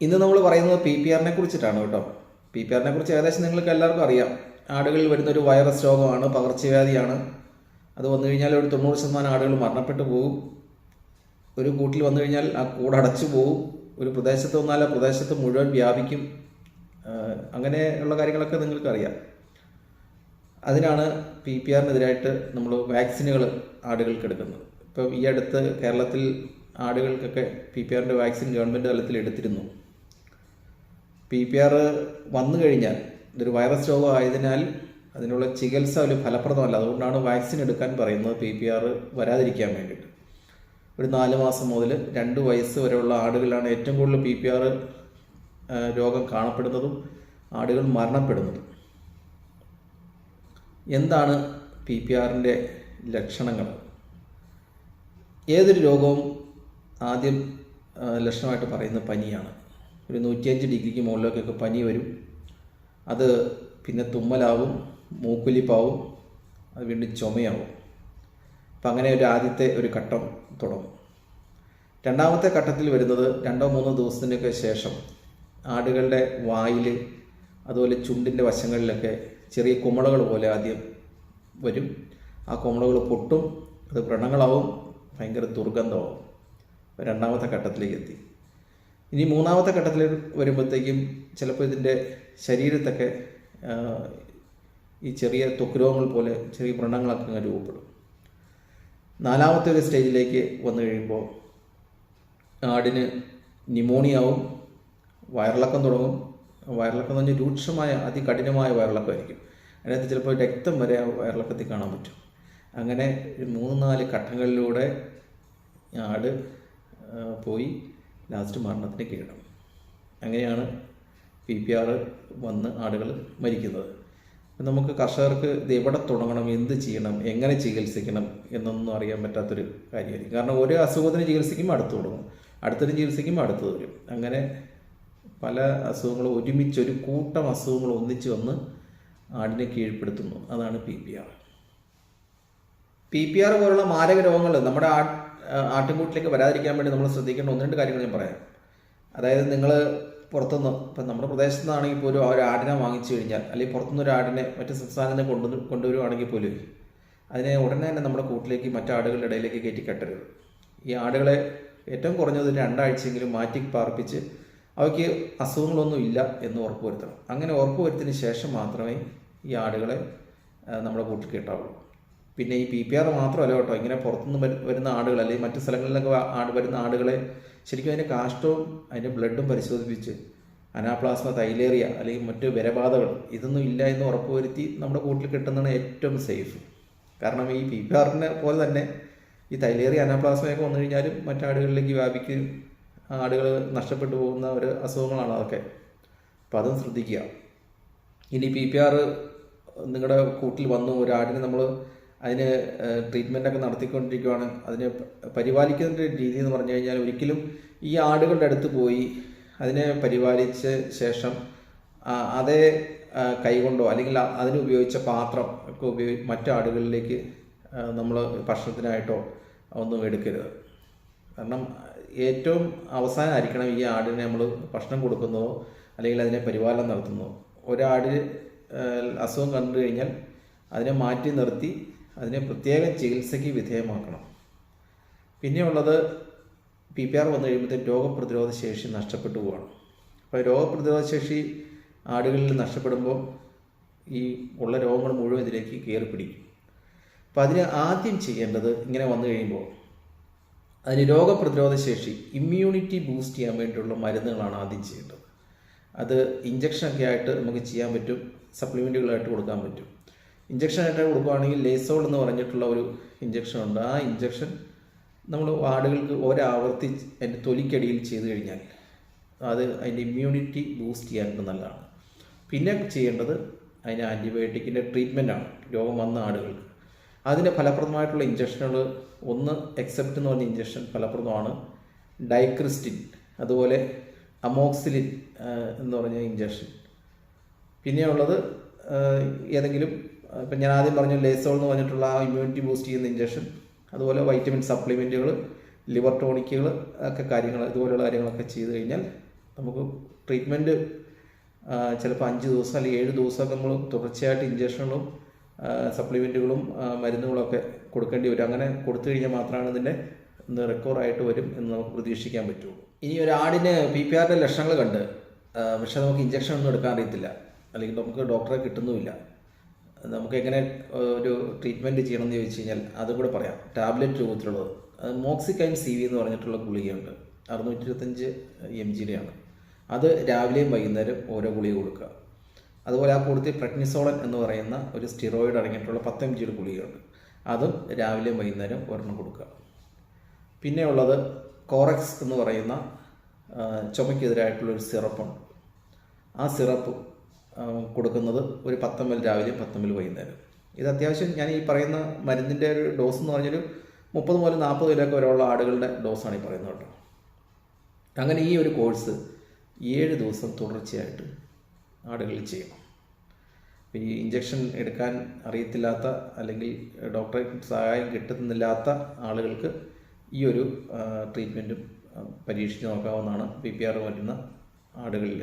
ഇന്ന് നമ്മൾ പറയുന്നത് പി പി ആറിനെ കുറിച്ചിട്ടാണ് കേട്ടോ. പി പി ആറിനെ കുറിച്ച് ഏകദേശം നിങ്ങൾക്ക് എല്ലാവർക്കും അറിയാം. ആടുകളിൽ വരുന്ന ഒരു വൈറസ് രോഗമാണ് പകർച്ചവ്യാധിയാണ്. അത് വന്നു കഴിഞ്ഞാൽ ഒരു തൊണ്ണൂറ് ശതമാനം ആടുകൾ മരണപ്പെട്ടു പോകും. ഒരു കൂട്ടിൽ വന്നു കഴിഞ്ഞാൽ ആ കൂട് അടച്ചു പോകും. ഒരു പ്രദേശത്ത് വന്നാൽ ആ പ്രദേശത്ത് മുഴുവൻ വ്യാപിക്കും. അങ്ങനെയുള്ള കാര്യങ്ങളൊക്കെ നിങ്ങൾക്ക് അറിയാം അതിനാണ് പി പി ആറിനെതിരായിട്ട് നമ്മൾ വാക്സിനുകൾ ആടുകൾക്ക് എടുക്കുന്നത്. ഇപ്പം ഈ അടുത്ത് കേരളത്തിൽ ആടുകൾക്കൊക്കെ പി പി ആറിന്റെ വാക്സിൻ ഗവൺമെന്റ് തലത്തിൽ എടുത്തിരുന്നു. പി പി ആർ വന്നു കഴിഞ്ഞാൽ ഇതൊരു വൈറസ് രോഗമായതിനാൽ അതിനുള്ള ചികിത്സ ഒരു ഫലപ്രദമല്ല. അതുകൊണ്ടാണ് വാക്സിൻ എടുക്കാൻ പറയുന്നത് പി പി ആർ വരാതിരിക്കാൻ വേണ്ടിയിട്ട്. ഒരു നാല് മാസം മുതൽ രണ്ട് വയസ്സ് വരെയുള്ള ആടുകളാണ് ഏറ്റവും കൂടുതൽ പി പി ആർ രോഗം കാണപ്പെടുന്നതും ആടുകൾ മരണപ്പെടുന്നതും. എന്താണ് പി പി ആറിന്റെ ലക്ഷണങ്ങൾ? ഏതൊരു രോഗവും ആദ്യം ലക്ഷണമായിട്ട് പറയുന്ന പനിയാണ്. ഒരു നൂറ്റിയഞ്ച് ഡിഗ്രിക്ക് മുകളിലേക്കൊക്കെ പനി വരും. അത് പിന്നെ തുമ്മലാവും മൂക്കുലിപ്പാവും അത് വീണ്ടും ചുമയാവും. അപ്പം അങ്ങനെ ഒരു ആദ്യത്തെ ഒരു ഘട്ടം തുടങ്ങും. രണ്ടാമത്തെ ഘട്ടത്തിൽ വരുന്നത് രണ്ടോ മൂന്നോ ദിവസത്തിനൊക്കെ ശേഷം ആടുകളുടെ വായിൽ അതുപോലെ ചുണ്ടിന്റെ വശങ്ങളിലൊക്കെ ചെറിയ കുമളകൾ പോലെ ആദ്യം വരും. ആ കുമളകൾ പൊട്ടും അത് വ്രണങ്ങളാവും ഭയങ്കര ദുർഗന്ധമാവും. രണ്ടാമത്തെ ഘട്ടത്തിലേക്ക് എത്തി. ഇനി മൂന്നാമത്തെ ഘട്ടത്തിൽ വരുമ്പോഴത്തേക്കും ചിലപ്പോൾ ഇതിന്റെ ശരീരത്തൊക്കെ ഈ ചെറിയ ത്വക്ക് രോഗങ്ങൾ പോലെ ചെറിയ വ്രണങ്ങളൊക്കെ അങ്ങ് രൂപപ്പെടും. നാലാമത്തെ ഒരു സ്റ്റേജിലേക്ക് വന്നു കഴിയുമ്പോൾ ആടിന് ന്യൂമോണിയാവും വയറിളക്കം തുടങ്ങും. വയറിളക്കം എന്ന് പറഞ്ഞാൽ രൂക്ഷമായ അതികഠിനമായ വയറിളക്കമായിരിക്കും. അതിനകത്ത് ചിലപ്പോൾ രക്തം വരെ വയറിളക്കത്തിൽ കാണാൻ പറ്റും. അങ്ങനെ മൂന്ന് നാല് ഘട്ടങ്ങളിലൂടെ ആട് പോയി ലാസ്റ്റ് മരണത്തിന് കീഴടം അങ്ങനെയാണ് പി പി ആർ വന്ന് ആടുകൾ മരിക്കുന്നത്. നമുക്ക് കർഷകർക്ക് ഇത് എവിടെ തുടങ്ങണം എന്ത് ചെയ്യണം എങ്ങനെ ചികിത്സിക്കണം എന്നൊന്നും അറിയാൻ പറ്റാത്തൊരു കാര്യമായിരിക്കും. കാരണം ഒരു അസുഖത്തിന് ചികിത്സിക്കുമ്പോൾ അടുത്ത് തുടങ്ങും. അടുത്തൊരു ചികിത്സിക്കുമ്പോൾ അടുത്തത് വരും. അങ്ങനെ പല അസുഖങ്ങളും ഒരുമിച്ച് ഒരു കൂട്ടം അസുഖങ്ങൾ ഒന്നിച്ച് വന്ന് ആടിനെ കീഴ്പ്പെടുത്തുന്നു. അതാണ് P P R. P P R പോലുള്ള മാരക രോഗങ്ങൾ നമ്മുടെ ആട്ടിൻകൂട്ടിലേക്ക് വരാതിരിക്കാൻ വേണ്ടി നമ്മൾ ശ്രദ്ധിക്കേണ്ട ഒന്ന് രണ്ട് കാര്യങ്ങൾ ഞാൻ പറയാം. അതായത് നിങ്ങൾ പുറത്തുനിന്ന് ഇപ്പം നമ്മുടെ പ്രദേശത്തു നിന്നാണെങ്കിൽ പോലും ഒരു ആടിനെ വാങ്ങിച്ചു കഴിഞ്ഞാൽ അല്ലെങ്കിൽ പുറത്തുനിന്ന് ഒരു ആടിനെ മറ്റ് സംസ്ഥാനത്ത് കൊണ്ടു കൊണ്ടുവരുവാണെങ്കിൽ പോലും അതിനെ ഉടനെ തന്നെ നമ്മുടെ കൂട്ടിലേക്ക് മറ്റാടുകളുടെ ഇടയിലേക്ക് കയറ്റി കെട്ടരുത്. ഈ ആടുകളെ ഏറ്റവും കുറഞ്ഞത് രണ്ടാഴ്ചയെങ്കിലും മാറ്റി പാർപ്പിച്ച് അവയ്ക്ക് അസുഖങ്ങളൊന്നും ഇല്ല എന്ന് ഉറപ്പുവരുത്തണം. അങ്ങനെ ഉറപ്പുവരുത്തിന് ശേഷം മാത്രമേ ഈ ആടുകളെ നമ്മുടെ കൂട്ടിൽ കെട്ടാവുള്ളൂ. പിന്നെ ഈ പി പി ആർ മാത്രമല്ല കേട്ടോ. ഇങ്ങനെ പുറത്തുനിന്ന് വരു- വരുന്ന ആടുകൾ അല്ലെങ്കിൽ മറ്റു സ്ഥലങ്ങളിൽ നിന്നൊക്കെ ആട് വരുന്ന ആടുകളെ ശരിക്കും അതിന്റെ കാഷ്ടവും അതിന്റെ ബ്ലഡും പരിശോധിപ്പിച്ച് അനാപ്ലാസ്മ തൈലേറിയ അല്ലെങ്കിൽ മറ്റു വിരബാധകൾ ഇതൊന്നും ഇല്ല എന്ന് ഉറപ്പുവരുത്തി നമ്മുടെ കൂട്ടിൽ കിട്ടുന്നതാണ് ഏറ്റവും സേഫ്. കാരണം ഈ പി പി ആറിനെ പോലെ തന്നെ ഈ തൈലേറിയ അനാപ്ലാസ്മയൊക്കെ വന്നു കഴിഞ്ഞാലും മറ്റാടുകളിലേക്ക് വ്യാപിക്കും ആടുകൾ നഷ്ടപ്പെട്ടു പോകുന്ന ഒരു അസുഖങ്ങളാണ് അതൊക്കെ. അപ്പോൾ അതും ശ്രദ്ധിക്കുക. ഇനി പി പി ആർ നിങ്ങളുടെ കൂട്ടിൽ വന്നു ഒരാടിനെ നമ്മൾ അതിന് ട്രീറ്റ്മെന്റ് ഒക്കെ നടത്തിക്കൊണ്ടിരിക്കുകയാണ് അതിനെ പരിപാലിക്കുന്ന രീതി എന്ന് പറഞ്ഞു കഴിഞ്ഞാൽ ഒരിക്കലും ഈ ആടുകളുടെ അടുത്ത് പോയി അതിനെ പരിപാലിച്ച ശേഷം അതേ കൈകൊണ്ടോ അല്ലെങ്കിൽ അതിനുപയോഗിച്ച പാത്രം ഒക്കെ ഉപയോഗി മറ്റു ആടുകളിലേക്ക് നമ്മൾ ഭക്ഷണത്തിനായിട്ടോ ഒന്നും എടുക്കരുത്. കാരണം ഏറ്റവും അവസാനമായിരിക്കണം ഈ ആടിനെ നമ്മൾ ഭക്ഷണം കൊടുക്കുന്നതോ അല്ലെങ്കിൽ അതിനെ പരിപാലനം നടത്തുന്നതോ. ഒരാടിന് അസുഖം കണ്ടു കഴിഞ്ഞാൽ അതിനെ മാറ്റി നിർത്തി അതിനെ പ്രത്യേക ചികിത്സയ്ക്ക് വിധേയമാക്കണം. പിന്നെയുള്ളത് പി പി ആർ വന്നു കഴിയുമ്പോഴത്തേക്ക് രോഗപ്രതിരോധ ശേഷി നഷ്ടപ്പെട്ടു പോവാണ്. അപ്പോൾ രോഗപ്രതിരോധ ശേഷി ആടുകളിൽ നഷ്ടപ്പെടുമ്പോൾ ഈ ഉള്ള രോഗങ്ങൾ മുഴുവൻ ഇതിലേക്ക് കയറി പിടിക്കും. അപ്പോൾ അതിന് ആദ്യം ചെയ്യേണ്ടത് ഇങ്ങനെ വന്നു കഴിയുമ്പോൾ അതിന് രോഗപ്രതിരോധ ശേഷി ഇമ്മ്യൂണിറ്റി ബൂസ്റ്റ് ചെയ്യാൻ വേണ്ടിയുള്ള മരുന്നുകളാണ് ആദ്യം ചെയ്യേണ്ടത്. അത് ഇഞ്ചക്ഷനൊക്കെ ആയിട്ട് നമുക്ക് ചെയ്യാൻ പറ്റും സപ്ലിമെന്റുകളായിട്ട് കൊടുക്കാൻ പറ്റും. ഇഞ്ചക്ഷൻ ആയിട്ട് കൊടുക്കുകയാണെങ്കിൽ ലേസോൾ എന്ന് പറഞ്ഞിട്ടുള്ള ഒരു ഇഞ്ചക്ഷൻ ഉണ്ട്. ആ ഇഞ്ചക്ഷൻ നമ്മൾ ആടുകൾക്ക് ഒരാവർത്തി അതിന്റെ തൊലിക്കടിയിൽ ചെയ്ത് കഴിഞ്ഞാൽ അത് അതിന്റെ ഇമ്മ്യൂണിറ്റി ബൂസ്റ്റ് ചെയ്യാനായിട്ട് നല്ലതാണ്. പിന്നെ ചെയ്യേണ്ടത് അതിന് ആന്റിബയോട്ടിക്കിന്റെ ട്രീറ്റ്മെന്റാണ് രോഗം വന്ന ആടുകൾക്ക്. അതിന്റെ ഫലപ്രദമായിട്ടുള്ള ഇഞ്ചക്ഷനുകൾ ഒന്ന് എക്സെപ്റ്റ് എന്ന് പറഞ്ഞ ഇഞ്ചക്ഷൻ ഫലപ്രദമാണ്. ഡൈക്രിസ്റ്റിൻ അതുപോലെ അമോക്സിലിൻ എന്ന് പറഞ്ഞ ഇഞ്ചക്ഷൻ പിന്നെയുള്ളത് ഏതെങ്കിലും ഇപ്പം ഞാൻ ആദ്യം പറഞ്ഞു ലേസോൾ എന്ന് പറഞ്ഞിട്ടുള്ള ആ ഇമ്മ്യൂണിറ്റി ബൂസ്റ്റ് ചെയ്യുന്ന ഇഞ്ചക്ഷൻ അതുപോലെ വൈറ്റമിൻ സപ്ലിമെന്റുകൾ ലിവർ ടോണിക്കുകൾ ഒക്കെ കാര്യങ്ങൾ ഇതുപോലെയുള്ള കാര്യങ്ങളൊക്കെ ചെയ്ത് കഴിഞ്ഞാൽ നമുക്ക് ട്രീറ്റ്മെന്റ് ചിലപ്പോൾ അഞ്ച് ദിവസം അല്ലെങ്കിൽ ഏഴ് ദിവസമൊക്കെ നമ്മൾ തുടർച്ചയായിട്ട് ഇഞ്ചക്ഷനുകളും സപ്ലിമെന്റുകളും മരുന്നുകളൊക്കെ കൊടുക്കേണ്ടി വരും. അങ്ങനെ കൊടുത്തു കഴിഞ്ഞാൽ മാത്രമാണ് ഇതിന്റെ ഒന്ന് റിക്കവർ ആയിട്ട് വരും എന്ന് നമുക്ക് പ്രതീക്ഷിക്കാൻ പറ്റുള്ളൂ ഇനി ഒരു ആടിന് പി പി ആറിന്റെ ലക്ഷണങ്ങൾ കണ്ട് പക്ഷേ നമുക്ക് ഇഞ്ചക്ഷൻ ഒന്നും എടുക്കാൻ അറിയത്തില്ല. അല്ലെങ്കിൽ നമുക്ക് ഡോക്ടറെ കിട്ടുന്നുമില്ല. നമുക്ക് എങ്ങനെ ഒരു ട്രീറ്റ്മെന്റ് ചെയ്യണം എന്ന് ചോദിച്ചു കഴിഞ്ഞാൽ അതുകൂടെ പറയാം. ടാബ്ലറ്റ് രൂപത്തിലുള്ളത്. അത് മോക്സിക്കൈൻ സി വി എന്ന് പറഞ്ഞിട്ടുള്ള ഗുളികയുണ്ട്. അറുന്നൂറ്റി ഇരുപത്തഞ്ച് എം ജിയുടെയാണ് അത് രാവിലെയും വൈകുന്നേരം ഓരോ ഗുളിക കൊടുക്കുക. അതുപോലെ ആ കൂട്ടത്തിൽ പ്രഗ്നിസോളൻ എന്ന് പറയുന്ന ഒരു സ്റ്റിറോയിഡ് അടങ്ങിയിട്ടുള്ള പത്ത് എം ജിയുടെ ഗുളികയുണ്ട്. അതും രാവിലെയും വൈകുന്നേരം ഒരെണ്ണം കൊടുക്കുക. പിന്നെ ഉള്ളത് കോറക്സ് എന്ന് പറയുന്ന ചുമയ്ക്കെതിരായിട്ടുള്ളൊരു സിറപ്പുണ്ട്. ആ സിറപ്പ് കൊടുക്കുന്നത് ഒരു പത്തമ്മൽ രാവിലെയും പത്തമ്മൽ വൈകുന്നേരം ഇത് അത്യാവശ്യം ഞാൻ ഈ പറയുന്ന മരുന്നിന്റെ ഒരു ഡോസ് എന്ന് പറഞ്ഞൊരു മുപ്പത് മുതൽ നാൽപ്പത് ഒക്കെ വരെയുള്ള ആടുകളുടെ ഡോസാണ് ഈ പറയുന്നത് കേട്ടോ. അങ്ങനെ ഈ ഒരു കോഴ്സ് ഏഴ് ദിവസം തുടർച്ചയായിട്ട് ആടുകളിൽ ചെയ്യണം. ഈ ഇഞ്ചക്ഷൻ എടുക്കാൻ അറിയത്തില്ലാത്ത അല്ലെങ്കിൽ ഡോക്ടറെ സഹായം കിട്ടുന്നില്ലാത്ത ആളുകൾക്ക് ഈ ഒരു ട്രീറ്റ്മെന്റും പരീക്ഷിച്ച് നോക്കാവുന്നതാണ് പി പി ആർ വരുന്ന ആടുകളിൽ.